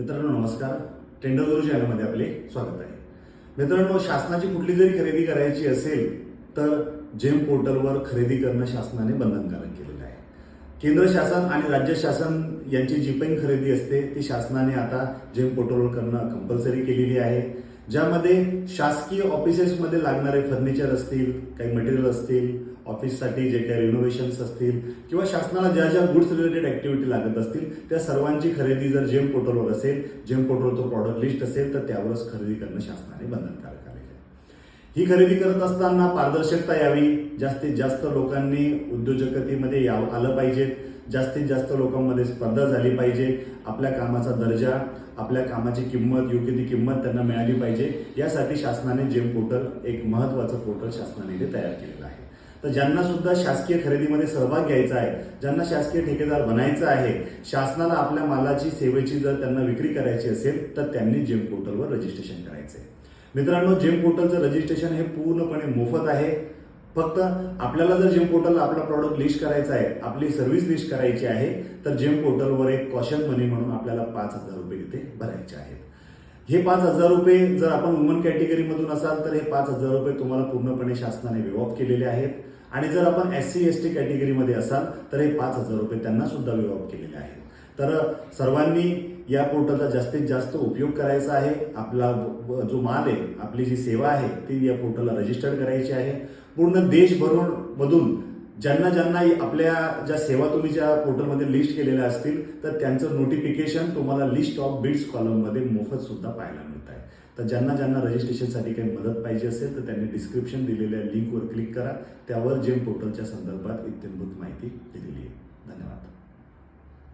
मित्रांनो नमस्कार. टेंडर गुरु चॅनलमध्ये आपले स्वागत आहे. मित्रांनो शासनाची कुठली जरी खरेदी करायची असेल तर जेम पोर्टलवर खरेदी करणं शासनाने बंधनकारक केलेलं आहे. केंद्र शासन आणि राज्य शासन यांची जी पण खरेदी असते ती शासनाने आता जेम पोर्टलवर करणं कंपल्सरी केलेली आहे. ज्यामध्ये शासकीय ऑफिसेसमध्ये लागणारे फर्निचर असतील काही मटेरियल असतील ऑफिससाठी जे काही रिनोव्हेशन्स असतील किंवा शासनाला ज्या ज्या गुड्स रिलेटेड ऍक्टिव्हिटी लागत असतील त्या सर्वांची खरेदी जर जेम पोर्टलवर असेल जेम पोर्टलवर तो प्रॉडक्ट लिस्ट असेल तर त्यावरच खरेदी करणं शासनाने बंधनकारक आहे. ही खरेदी करत असताना पारदर्शकता यावी जास्तीत जास्त लोकांनी उद्योजकतेमध्ये याव आलं पाहिजेत. जास्तीत जास्त लोकांमध्ये स्पर्धा झाली पाहिजे. आपल्या कामाचा दर्जा आपल्या कामाची किंमत योग्य ती किंमत त्यांना मिळाली पाहिजे. यासाठी शासनाने जेम पोर्टल एक महत्वाचं पोर्टल शासनाने इथे तयार केलेलं आहे. तर ज्यांना सुद्धा शासकीय खरेदीमध्ये सहभाग घ्यायचा आहे ज्यांना शासकीय ठेकेदार बनायचं आहे शासनाला आपल्या मालाची सेवेची जर त्यांना विक्री करायची असेल तर त्यांनी जेम पोर्टलवर रजिस्ट्रेशन करायचं आहे मित्रांनो जेम पोर्टलचं रजिस्ट्रेशन हे पूर्णपणे मोफत आहे. फक्त आपल्याला जर जेम पोर्टलला आपला प्रॉडक्ट लिस्ट करायचा आहे आपली सर्व्हिस लिस्ट करायची आहे तर जेम पोर्टलवर एक कॉशन मनी म्हणून आपल्याला पाच हजार रुपये तिथे भरायचे आहेत. हे पाच हजार रुपये जर आपण वुमन कॅटेगरीमधून असाल तर हे पाच हजार रुपये तुम्हाला पूर्णपणे शासनाने विवॉप केलेले आहेत. आणि जर आपण एस सी एस टी कॅटेगरीमध्ये असाल तर हे पाच हजार रुपये त्यांना सुद्धा विवॉप केलेले आहेत. तर सर्वांनी या पोर्टलचा जास्तीत जास्त उपयोग करायचा आहे. आपला जो माल आहे आपली जी सेवा आहे ती या पोर्टलला रजिस्टर करायची आहे. पूर्ण देशभरून मधून ज्यांना ज्यांना आपल्या ज्या सेवा तुम्ही ज्या पोर्टलमध्ये लिस्ट केलेल्या असतील तर त्यांचं नोटिफिकेशन तुम्हाला लिस्ट ऑफ बिड्स कॉलममध्ये मोफत सुद्धा पाहायला मिळत आहे. तर ज्यांना ज्यांना रजिस्ट्रेशनसाठी काही मदत पाहिजे असेल तर त्यांनी डिस्क्रिप्शन दिलेल्या लिंकवर क्लिक करा. त्यावर जेम पोर्टलच्या संदर्भात इत्यंभूत माहिती दिलेली आहे. धन्यवाद.